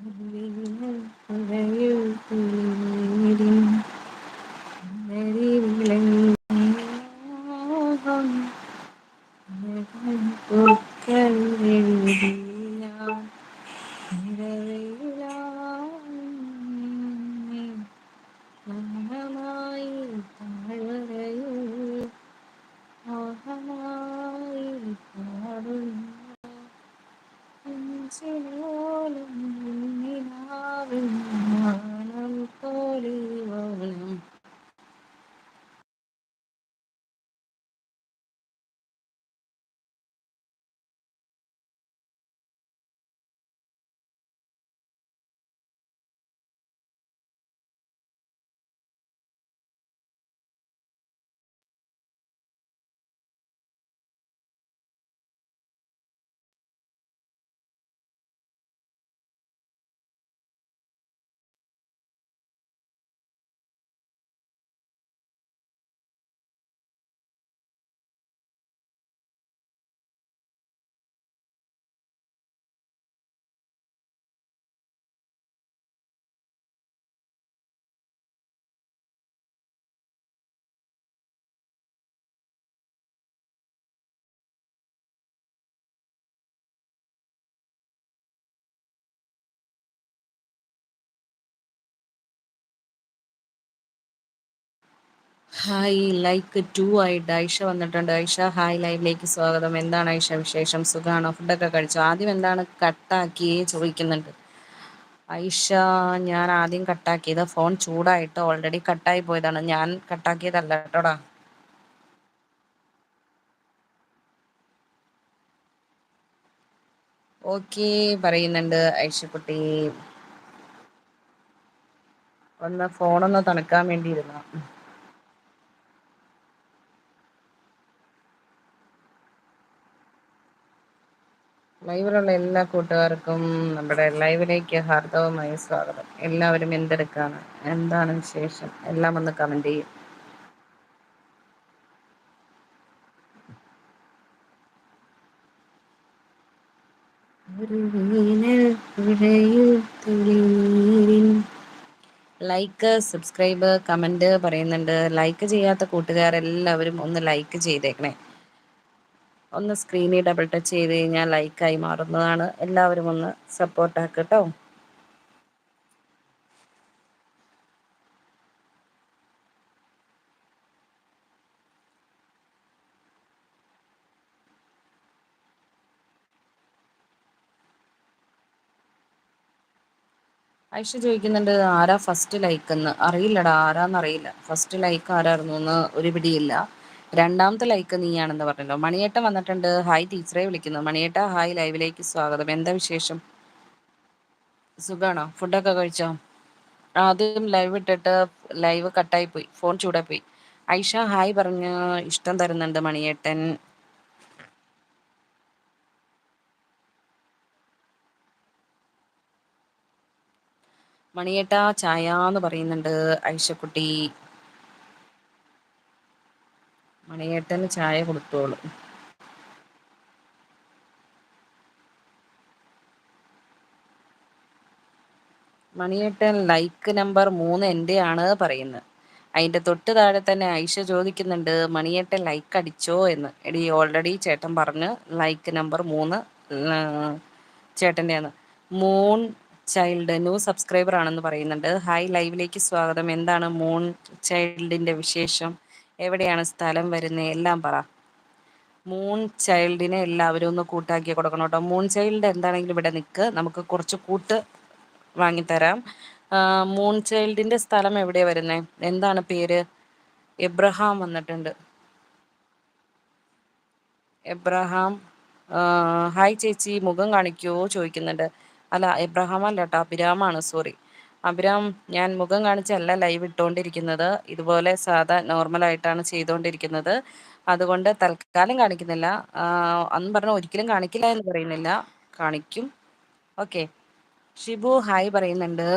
Thank you. Hi like two ആയിട്ട് ഐഷ വന്നിട്ടുണ്ട്. Aisha hi ലൈവിലേക്ക് സ്വാഗതം. എന്താണ് ഐഷ വിശേഷം? സുഖമാണോ ഫുഡൊക്കെ കഴിച്ചു? ആദ്യം എന്താണ് കട്ടാക്കി ചോദിക്കുന്നുണ്ട്. ഐഷ ഞാൻ ആദ്യം കട്ടാക്കിയത് ഫോൺ ചൂടായിട്ട് ഓൾറെഡി കട്ടായി പോയതാണ്. ഞാൻ കട്ടാക്കിയതല്ല കേട്ടോടാ ഓക്കെ പറയുന്നുണ്ട് ഐഷക്കുട്ടി ഒന്ന് ഫോണൊന്ന് തണുക്കാൻ വേണ്ടിയിരുന്നു? ലൈവിലുള്ള എല്ലാ കൂട്ടുകാർക്കും നമ്മുടെ ലൈവിലേക്ക് ഹാർദവമായ സ്വാഗതം. എല്ലാവരും എന്തെടുക്കാണ്? എന്താണ് വിശേഷം? എല്ലാം ഒന്ന് കമന്റ് ചെയ്യും. ലൈക്ക് സബ്സ്ക്രൈബ് കമന്റ് പറയുന്നുണ്ട്. ലൈക്ക് ചെയ്യാത്ത കൂട്ടുകാരെല്ലാവരും ഒന്ന് ലൈക്ക് ചെയ്തേക്കണേ. ഒന്ന് സ്ക്രീനിൽ ഡബിൾ ടച്ച് ചെയ്ത് കഴിഞ്ഞാൽ ലൈക്കായി മാറുന്നതാണ്. എല്ലാവരും ഒന്ന് സപ്പോർട്ട് ആക്കട്ടോ ഐഷ ചോദിക്കുന്നുണ്ട് ആരാ ഫസ്റ്റ് ലൈക്ക് എന്ന് അറിയില്ലടാ ആരാന്നറിയില്ല. ഫസ്റ്റ് ലൈക്ക് ആരായിരുന്നു എന്ന് ഒരു പിടിയില്ല. രണ്ടാമത്തെ ലൈക്ക് നീയാണെന്ന് പറഞ്ഞല്ലോ. മണിയേട്ട വന്നിട്ടുണ്ട്. ഹായ് ടീച്ചറെ വിളിക്കുന്നു. മണിയേട്ട ഹായ് ലൈവിലേക്ക് സ്വാഗതം. എന്താ വിശേഷം? സുഖാണോ? ഫുഡൊക്കെ കഴിച്ചോ? ആദ്യം ലൈവ് ഇട്ടിട്ട് ലൈവ് കട്ടായി പോയി ഫോൺ ചൂടായി പോയി ഐഷ ഹായ് പറഞ്ഞ് ഇഷ്ടം തരുന്നുണ്ട് മണിയേട്ടൻ. മണിയേട്ട ചായ എന്ന് പറയുന്നുണ്ട് ഐഷക്കുട്ടി. മണിയേട്ടന് ചായ കൊടുത്തോളൂ. മണിയേട്ടൻ ലൈക്ക് നമ്പർ മൂന്ന് എന്റെയാണ് പറയുന്നത്. അതിന്റെ തൊട്ട് താഴെ തന്നെ ഐഷ ചോദിക്കുന്നുണ്ട് മണിയേട്ടൻ ലൈക്ക് അടിച്ചോ? എന്ന്. എടി ഓൾറെഡി ചേട്ടൻ പറഞ്ഞ് ലൈക്ക് നമ്പർ മൂന്ന് ചേട്ടന്റെയാണ് മൂൺ ചൈൽഡ് ന്യൂ സബ്സ്ക്രൈബർ ആണെന്ന് പറയുന്നുണ്ട്. ഹായ് ലൈവിലേക്ക് സ്വാഗതം. എന്താണ് മൂൺ ചൈൽഡിന്റെ വിശേഷം? എവിടെയാണ് സ്ഥലം വരുന്നത് എല്ലാം പറ. മൂൺ ചൈൽഡിനെ എല്ലാവരും ഒന്ന് കൂട്ടാക്കി കൊടുക്കണം കേട്ടോ. മൂൺ ചൈൽഡ് എന്താണെങ്കിലും ഇവിടെ നിൽക്ക് നമുക്ക് കുറച്ച് കൂട്ട് വാങ്ങിത്തരാം മൂൺ ചൈൽഡിന്റെ സ്ഥലം എവിടെയാണ് വരുന്നത് എന്താണ് പേര്? എബ്രഹാം വന്നിട്ടുണ്ട്. എബ്രഹാം ഹായ് ചേച്ചി മുഖം കാണിക്കുമോ ചോദിക്കുന്നുണ്ട്. അല്ല എബ്രഹാം അല്ല കേട്ടോ. അഭിരാമാണ് സോറി. അഭിരാം ഞാൻ മുഖം കാണിച്ചല്ല ലൈവ് ഇട്ടുകൊണ്ടിരിക്കുന്നത് ഇതുപോലെ സാധാ നോർമലായിട്ടാണ് ചെയ്തുകൊണ്ടിരിക്കുന്നത് അതുകൊണ്ട് തൽക്കാലം കാണിക്കുന്നില്ല. അന്ന് പറഞ്ഞ ഒരിക്കലും കാണിക്കില്ല എന്ന് പറയുന്നില്ല. കാണിക്കും. ഓക്കെ ഷിബു ഹായ് പറയുന്നുണ്ട്.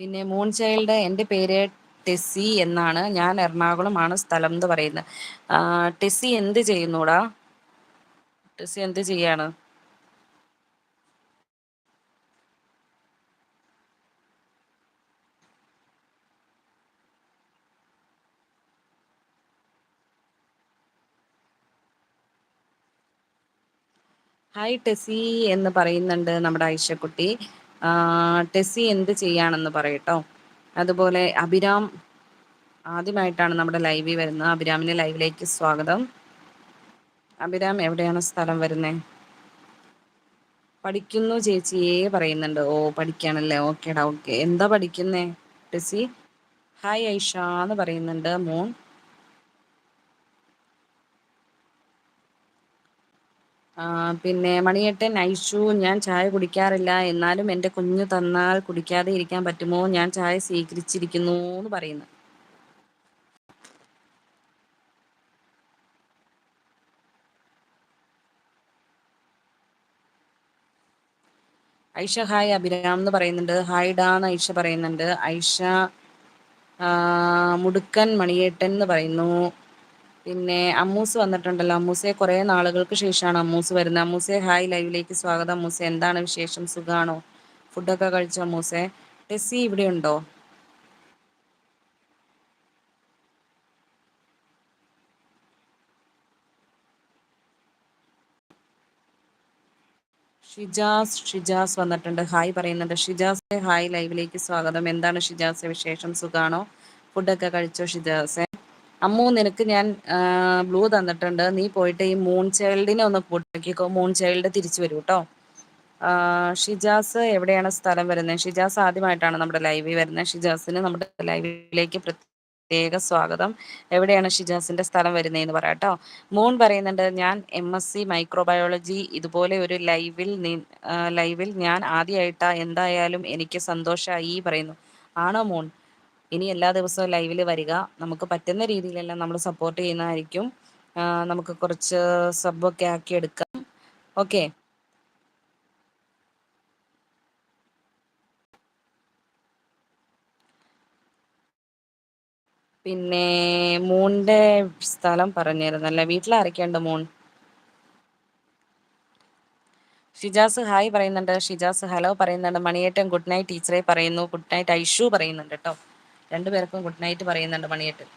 പിന്നെ മൂൺ ചൈൽഡ് എന്റെ പേര് ടെസ്സി എന്നാണ്. ഞാൻ എറണാകുളമാണ് സ്ഥലം എന്ന് പറയുന്നത്. ടെസ്സി എന്ത് ചെയ്യുന്നൂടാ? ടെസ്സി എന്ത് ചെയ്യാണ്? ഹായ് ടെസി എന്ന് പറയുന്നുണ്ട് നമ്മുടെ ഐഷക്കുട്ടി. ടെസി എന്ത് ചെയ്യാണെന്ന് പറയട്ടോ. അതുപോലെ അഭിരാം ആദ്യമായിട്ടാണ് നമ്മുടെ ലൈവിൽ വരുന്നത്. അഭിരാമിന് ലൈവിലേക്ക് സ്വാഗതം. അഭിരാം എവിടെയാണ് സ്ഥലം വരുന്നത് പഠിക്കുന്നു ചേച്ചിയേ പറയുന്നുണ്ട്. ഓ പഠിക്കാണല്ലേ? ഓക്കേടാ ഓക്കെ. എന്താ പഠിക്കുന്നേ ടെസി ഹായ് ഐഷ എന്ന് പറയുന്നുണ്ട് മോൻ. പിന്നെ മണിയേട്ടൻ ഐഷു ഞാൻ ചായ കുടിക്കാറില്ല. എന്നാലും എന്റെ കുഞ്ഞു തന്നാൽ കുടിക്കാതെ ഇരിക്കാൻ പറ്റുമോ? ഞാൻ ചായ സ്വീകരിച്ചിരിക്കുന്നു എന്ന് പറയുന്നു. ഐഷ ഹായ് അഭിരാം എന്ന് പറയുന്നുണ്ട്. ഹായ് ഡാന്ന് ഐഷ പറയുന്നുണ്ട്. ഐഷ മുടുക്കൻ മണിയേട്ടൻ എന്ന് പറയുന്നു. പിന്നെ അമ്മൂസ് വന്നിട്ടുണ്ടല്ലോ. അമ്മൂസെ കുറെ നാളുകൾക്ക് ശേഷമാണ് അമ്മൂസ് വരുന്നത്. അമ്മൂസെ ഹായ് ലൈവിലേക്ക് സ്വാഗതം അമ്മൂസെ. എന്താണ് വിശേഷം? സുഖാണോ? ഫുഡൊക്കെ കഴിച്ചോ അമ്മൂസെ? ടെസ്സി ഇവിടെ ഉണ്ടോ? ഷിജാസ് ഷിജാസ് വന്നിട്ടുണ്ട്. ഹായ് പറയുന്നുണ്ട്. ഷിജാസ് ഹായ് ലൈവിലേക്ക് സ്വാഗതം. എന്താണ് ഷിജാസ് വിശേഷം? സുഖാണോ? ഫുഡൊക്കെ കഴിച്ചോ ഷിജാസെ? അമ്മു നിനക്ക് ഞാൻ ബ്ലൂ തന്നിട്ടുണ്ട്. നീ പോയിട്ട് ഈ മൂൺ ചൈൽഡിനെ ഒന്ന് കൂട്ടിക്കോ. മൂൺ ചൈൽഡ് തിരിച്ചു വരൂ കേട്ടോ ഷിജാസ് എവിടെയാണ് സ്ഥലം വരുന്നത്? ഷിജാസ് ആദ്യമായിട്ടാണ് നമ്മുടെ ലൈവിൽ വരുന്നത്. ഷിജാസിന് നമ്മുടെ ലൈവിലേക്ക് പ്രത്യേക സ്വാഗതം. എവിടെയാണ് ഷിജാസിന്റെ സ്ഥലം വരുന്നതെന്ന് പറയാട്ടോ മൂൺ പറയുന്നുണ്ട് ഞാൻ എം എസ് സി മൈക്രോബയോളജി ഇതുപോലെ ഒരു ലൈവിൽ ലൈവിൽ ഞാൻ ആദ്യമായിട്ടാ എന്തായാലും എനിക്ക് സന്തോഷമായി പറയുന്നു. ആണോ മൂൺ ഇനി എല്ലാ ദിവസവും ലൈവിൽ വരിക. നമുക്ക് പറ്റുന്ന രീതിയിലെല്ലാം നമ്മൾ സപ്പോർട്ട് ചെയ്യുന്നതായിരിക്കും. നമുക്ക് കുറച്ച് സബൊക്കെ ആക്കി എടുക്കാം. ഓക്കെ പിന്നെ മൂണിന്റെ സ്ഥലം പറഞ്ഞിരുന്നല്ലേ? വീട്ടിലാരൊക്കെയുണ്ട് മൂൺ ഷിജാസ് ഹായ് പറയുന്നുണ്ട്. ഷിജാസ് ഹലോ പറയുന്നുണ്ട്. മണിയേറ്റം ഗുഡ് നൈറ്റ് ടീച്ചറെ പറയുന്നു. ഗുഡ് നൈറ്റ് ഐഷു പറയുന്നുണ്ട് കേട്ടോ. രണ്ടുപേർക്കും ഗുഡ് നൈറ്റ് പറയുന്നുണ്ട് മണിയേട്ടൻ.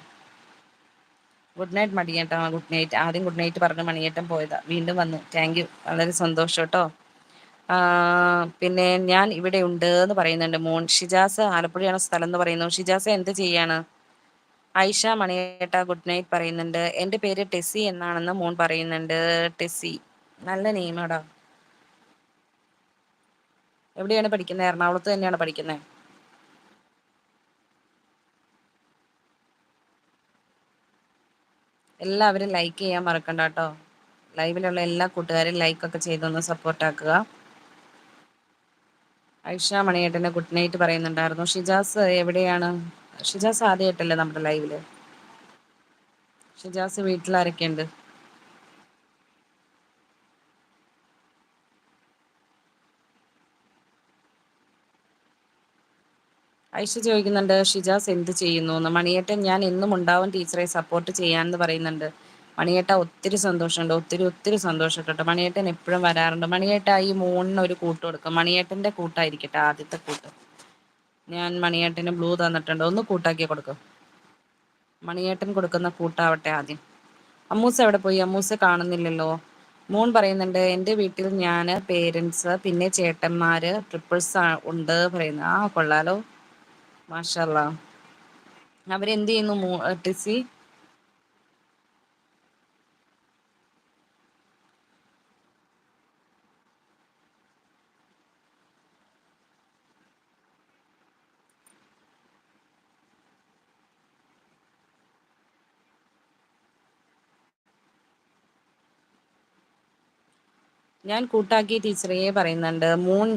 ഗുഡ് നൈറ്റ് മടിയേട്ടാ ഗുഡ് നൈറ്റ് ആദ്യം ഗുഡ് നൈറ്റ് പറഞ്ഞ് മണിയേട്ടൻ പോയതാ. വീണ്ടും വന്നു. താങ്ക് യു വളരെ സന്തോഷം കേട്ടോ പിന്നെ ഞാൻ ഇവിടെ ഉണ്ട് എന്ന് പറയുന്നുണ്ട് മോൻ. ഷിജാസ് ആലപ്പുഴയാണ് സ്ഥലം എന്ന് പറയുന്നു. ഷിജാസ് എന്ത് ചെയ്യാണ്? ഐഷ മണിയേട്ട ഗുഡ് നൈറ്റ് പറയുന്നുണ്ട്. എന്റെ പേര് ടെസ്സി എന്നാണെന്ന് മോൻ പറയുന്നുണ്ട്. ടെസ്സി നല്ല നെയിമാടാ എവിടെയാണ് പഠിക്കുന്നത് എറണാകുളത്ത് തന്നെയാണ് പഠിക്കുന്നത് എല്ലാവരും ലൈക്ക് ചെയ്യാൻ മറക്കണ്ട കേട്ടോ ലൈവിലുള്ള എല്ലാ കൂട്ടുകാരും ലൈക്കൊക്കെ ചെയ്തൊന്ന് സപ്പോർട്ടാക്കുക ഐഷ മണിയേട്ടന്റെ ഗുഡ് നൈറ്റ് പറയുന്നുണ്ടായിരുന്നു. ഷിജാസ് എവിടെയാണ്? ഷിജാസ് ആദ്യമായിട്ടല്ലേ നമ്മുടെ ലൈവിൽ ഷിജാസ് വീട്ടിലാരൊക്കെ ഐഷ ചോദിക്കുന്നുണ്ട് ഷിജാസ് എന്ത് ചെയ്യുന്നു? മണിയേട്ടൻ ഞാൻ എന്നും ഉണ്ടാവും ടീച്ചറെ സപ്പോർട്ട് ചെയ്യാന്ന് പറയുന്നുണ്ട്. മണിയേട്ട ഒത്തിരി സന്തോഷമുണ്ട് ഒത്തിരി ഒത്തിരി സന്തോഷപ്പെട്ടോ. മണിയേട്ടൻ എപ്പോഴും വരാറുണ്ട്. മണിയേട്ട ഈ മൂന്നിന് ഒരു കൂട്ട് കൊടുക്കും. മണിയേട്ടന്റെ കൂട്ടായിരിക്കട്ടെ ആദ്യത്തെ കൂട്ട്. ഞാൻ മണിയേട്ടന് ബ്ലൂ തന്നിട്ടുണ്ട്. ഒന്ന് കൂട്ടാക്കി കൊടുക്കും. മണിയേട്ടൻ കൊടുക്കുന്ന കൂട്ടാവട്ടെ ആദ്യം. അമ്മൂസ് എവിടെ പോയി? അമ്മൂസ് കാണുന്നില്ലല്ലോ. മൂൺ പറയുന്നുണ്ട് എന്റെ വീട്ടിൽ ഞാൻ പേരൻസ് പിന്നെ ചേട്ടന്മാര് ട്രിപ്പിൾസ് ഉണ്ട് പറയുന്നത് ആ കൊള്ളാലോ. മാഷല്ല. അവരെന്ത് ചെയ്യുന്നു ടിസി? ഞാൻ കൂട്ടാക്കി ടീച്ചറേ പറയുന്നുണ്ട്. മൂൺ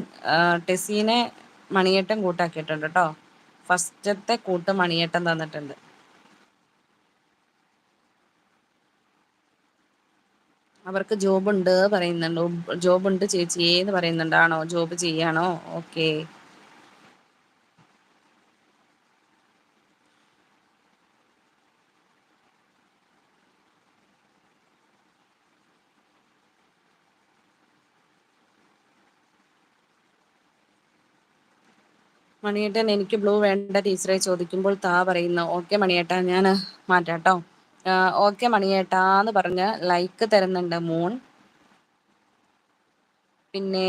ടെസീനെ മണിയേട്ടം കൂട്ടാക്കിയിട്ടുണ്ട് കേട്ടോ ഫസ്റ്റത്തെ കൂട്ട് മണിയേട്ടൻ തന്നിട്ടുണ്ട്. അവർക്ക് ജോബ് ഉണ്ട് പറയുന്നുണ്ട്. ജോബ് ഉണ്ട് ചേച്ചിയേ എന്ന് പറയുന്നുണ്ട്. ആണോ? ജോബ് ചെയ്യാണോ? ഓക്കേ. മണിയേട്ടൻ എനിക്ക് ബ്ലൂ വേണ്ട ടീച്ചറെ ചോദിക്കുമ്പോൾ താ പറയുന്നു ഓക്കെ മണിയേട്ട ഞാൻ മാറ്റാട്ടോ. ഓക്കെ മണിയേട്ടാന്ന് പറഞ്ഞ് ലൈക്ക് തരുന്നുണ്ട് മൂൺ പിന്നെ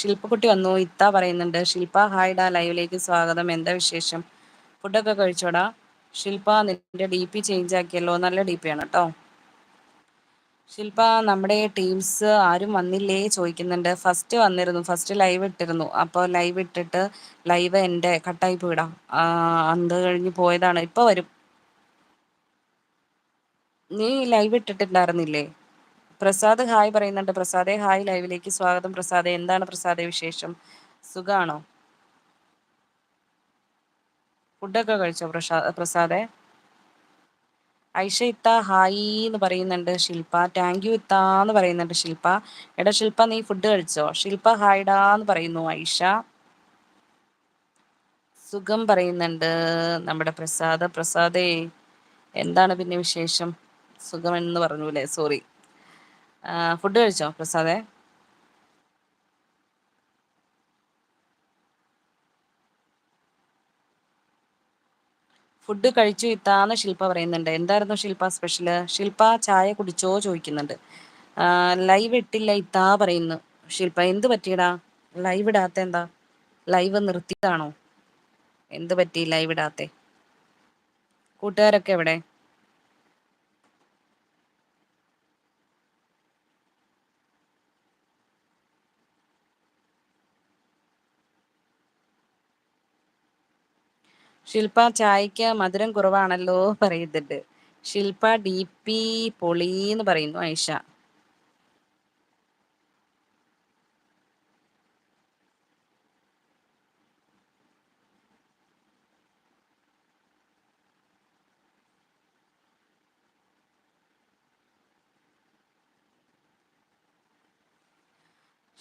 ശില്പക്കുട്ടി വന്നു ഇത്ത പറയുന്നുണ്ട് ശില്പ ഹായ്ഡാ ലൈവിലേക്ക് സ്വാഗതം. എന്താ വിശേഷം? ഫുഡൊക്കെ കഴിച്ചോടാ? ശില്പ നിന്റെ ഡി പി ചേഞ്ച് ആക്കിയല്ലോ നല്ല ഡി പി ആണ് കേട്ടോ ശില്പ നമ്മുടെ ടീംസ് ആരും വന്നില്ലേ ചോദിക്കുന്നുണ്ട്. ഫസ്റ്റ് വന്നിരുന്നു ഫസ്റ്റ് ലൈവ് ഇട്ടിരുന്നു. അപ്പോൾ ലൈവ് ഇട്ടിട്ട് ലൈവ് എന്റെ കട്ടായി പോയിടാ. അന്ത് കഴിഞ്ഞ് പോയതാണ്. ഇപ്പോൾ വരും. നീ ലൈവ് ഇട്ടിട്ടുണ്ടായിരുന്നില്ലേ? പ്രസാദ് ഹായ് പറയുന്നുണ്ട്. പ്രസാദെ ഹായ്. ലൈവിലേക്ക് സ്വാഗതം. പ്രസാദെ എന്താണ് പ്രസാദെ വിശേഷം? സുഖാണോ? ഫുഡൊക്കെ കഴിച്ചോ പ്രസാ പ്രസാദെ? ഐഷ ഇത്ത ഹായ് എന്ന് പറയുന്നുണ്ട്. ശില്പ താങ്ക് യു ഇത്ത എന്ന് പറയുന്നുണ്ട് ശില്പ എടാ ശില്പ നീ ഫുഡ് കഴിച്ചോ? ശില്പ ഹായ്ഡാ എന്ന് പറയുന്നു ഐഷ. സുഖം പറയുന്നുണ്ട് നമ്മുടെ പ്രസാദ. പ്രസാദേ എന്താണ് പിന്നെ വിശേഷം? സുഖം എന്ന് പറഞ്ഞു അല്ലേ സോറി ഫുഡ് കഴിച്ചോ പ്രസാദേ? ഫുഡ് കഴിച്ചു ഇത്താന്ന് ശില്പ പറയുന്നുണ്ട്. എന്തായിരുന്നു ശില്പ സ്പെഷ്യൽ ശില്പ ചായ കുടിച്ചോ ചോദിക്കുന്നുണ്ട്. ലൈവ് ഇട്ടില്ല ഇത്താ പറയുന്നു. ശില്പ എന്ത് പറ്റിയടാ? ലൈവ് ഇടാത്ത എന്താ? ലൈവ് നിർത്തിയതാണോ? എന്ത് പറ്റി ലൈവ് ഇടാത്തെ? കൂട്ടുകാരൊക്കെ എവിടെ? ശില്പ ചായക്ക് മധുരം കുറവാണല്ലോ പറയുന്നുണ്ട്. ശില്പ ഡി പി പൊളിന്ന് പറയുന്നു ഐഷ.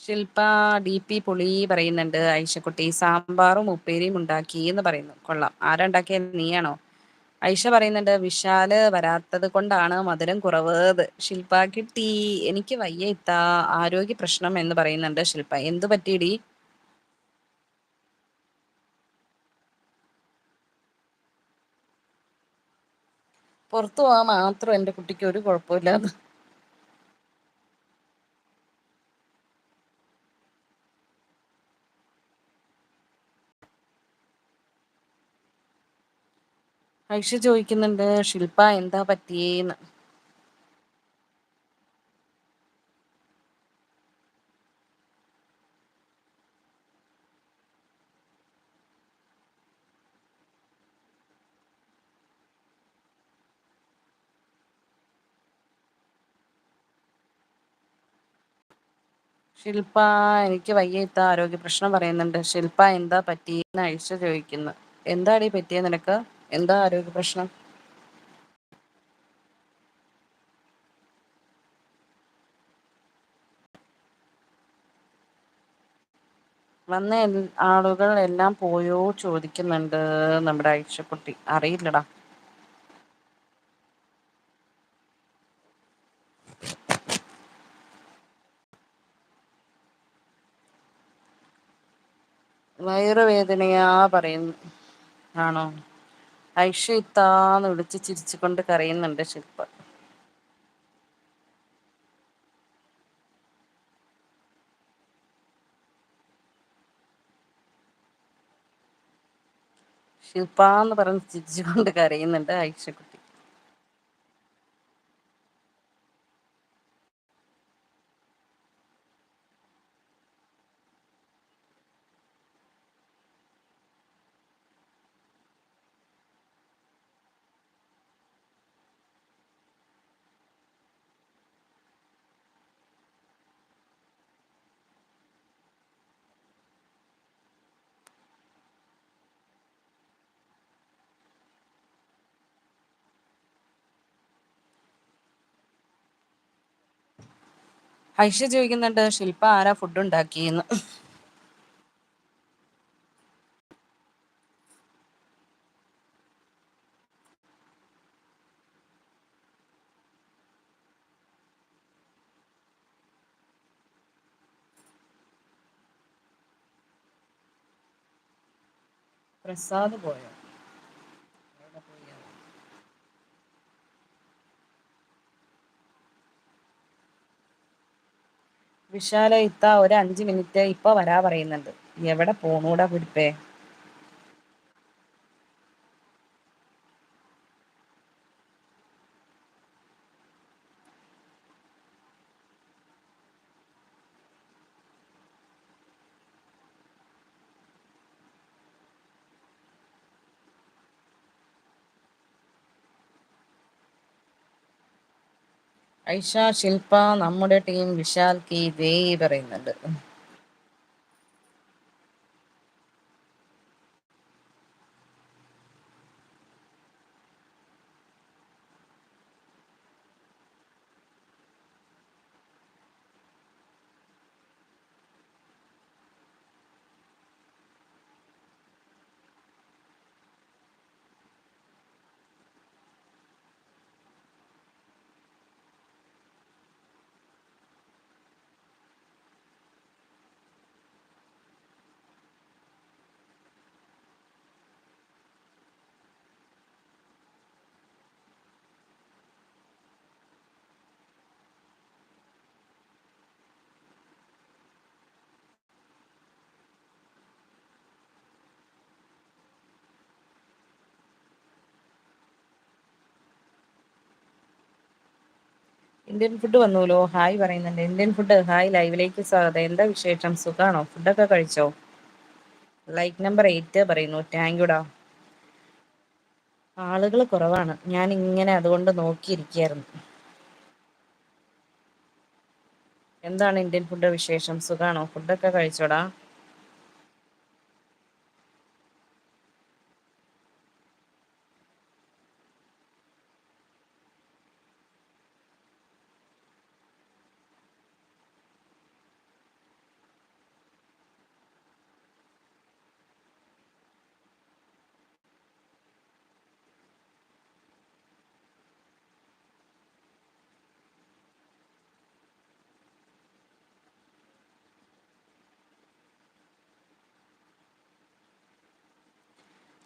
ശില്പ ഡി പി പുളി പറയുന്നുണ്ട്. ഐഷക്കുട്ടി സാമ്പാറും ഉപ്പേരിയും ഉണ്ടാക്കി എന്ന് പറയുന്നു. കൊള്ളാം. ആരാ ഉണ്ടാക്കിയത് നീയാണോ? ഐഷ പറയുന്നുണ്ട് വിശാൽ വരാത്തത് കൊണ്ടാണ് മധുരം കുറവ് ശില്പ കിട്ടി. എനിക്ക് വയ്യ ഇത്ത. ആരോഗ്യ പ്രശ്നം എന്ന് പറയുന്നുണ്ട് ശില്പ എന്തു പറ്റിയിടി? പുറത്തു പോകാൻ മാത്രം എന്റെ കുട്ടിക്ക് ഒരു കുഴപ്പമില്ലാന്ന്. ഐഷ ചോദിക്കുന്നുണ്ട് ശില്പ എന്താ പറ്റിയേന്ന്? ശില്പ എനിക്ക് വയ്യത്ത ആരോഗ്യ പ്രശ്നം പറയുന്നുണ്ട്. ശില്പ എന്താ പറ്റിയെന്ന്? ഐഷ ചോദിക്കുന്നു. എന്താടി പറ്റിയ നിനക്ക്? എന്താ ആരോഗ്യ പ്രശ്നം? വന്ന ആളുകൾ എല്ലാം പോയോ ചോദിക്കുന്നുണ്ട് നമ്മുടെ ഐഷക്കുട്ടി. അറിയില്ലടാ. വയറുവേദനയാ പറയുന്നു ആണോ? ഐഷ ഇത്താന്ന് വിളിച്ച് ചിരിച്ചുകൊണ്ട് കരയുന്നുണ്ട് ശില്പ. ശില്പ എന്ന് പറഞ്ഞ് ചിരിച്ചുകൊണ്ട് കരയുന്നുണ്ട് ഐഷക്കുട്ടി ഐഷ ചോദിക്കുന്നുണ്ട് ശില്പ ആരാ ഫുഡ് ഉണ്ടാക്കിയെന്ന്? പ്രസാദ് പോയോ? വിശാലോ ഇത്ത ഒരു അഞ്ച് മിനിറ്റ് ഇപ്പൊ വരാ പറയുന്നുണ്ട്. എവിടെ പോണൂടാ കുരുപ്പേ? ഐഷ ശില്പ നമ്മുടെ ടീം വിശാൽ കി ദേ പറയുന്നുണ്ട്. ഇന്ത്യൻ ഫുഡ് വന്നൂലോ? ഹായ് പറയുന്നുണ്ട്. ഇന്ത്യൻ ഫുഡ് ഹായ് ലൈവിലേക്ക് സ്വാഗതം. എന്താ വിശേഷം? സുഖാണോ? ഫുഡൊക്കെ കഴിച്ചോ? ലൈക്ക് നമ്പർ എയ്റ്റ് പറയുന്നു. താങ്ക്യൂടാ ആളുകൾ കുറവാണ്. ഞാൻ ഇങ്ങനെ അതുകൊണ്ട് നോക്കിയിരിക്കായിരുന്നു എന്താണ് ഇന്ത്യൻ ഫുഡ് വിശേഷം? സുഖാണോ? ഫുഡൊക്കെ കഴിച്ചോടാ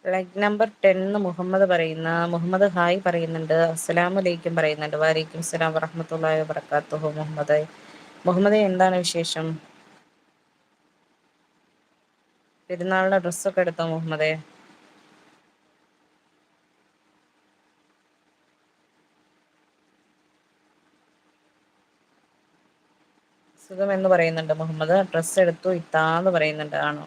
ലൈക്ക് നമ്പർ ടെൻ മുഹമ്മദ് പറയുന്ന മുഹമ്മദ് ഹായ് പറയുന്നുണ്ട് അസ്സലാമു അലൈക്കും പറയുന്നുണ്ട് വാലൈക്കും അസ്സലാം വറഹമത്തുള്ളാഹി വബറകാതുഹു മുഹമ്മദ്. മുഹമ്മദ് എന്താണ് വിശേഷം? പെരുന്നാളിന്റെ ഡ്രസ്സൊക്കെ എടുത്തോ മുഹമ്മദേ? സുഖം എന്ന് പറയുന്നുണ്ട് മുഹമ്മദ്. ഡ്രസ്സ് എടുത്തു ഇത്താന്ന് പറയുന്നുണ്ട് ആണോ?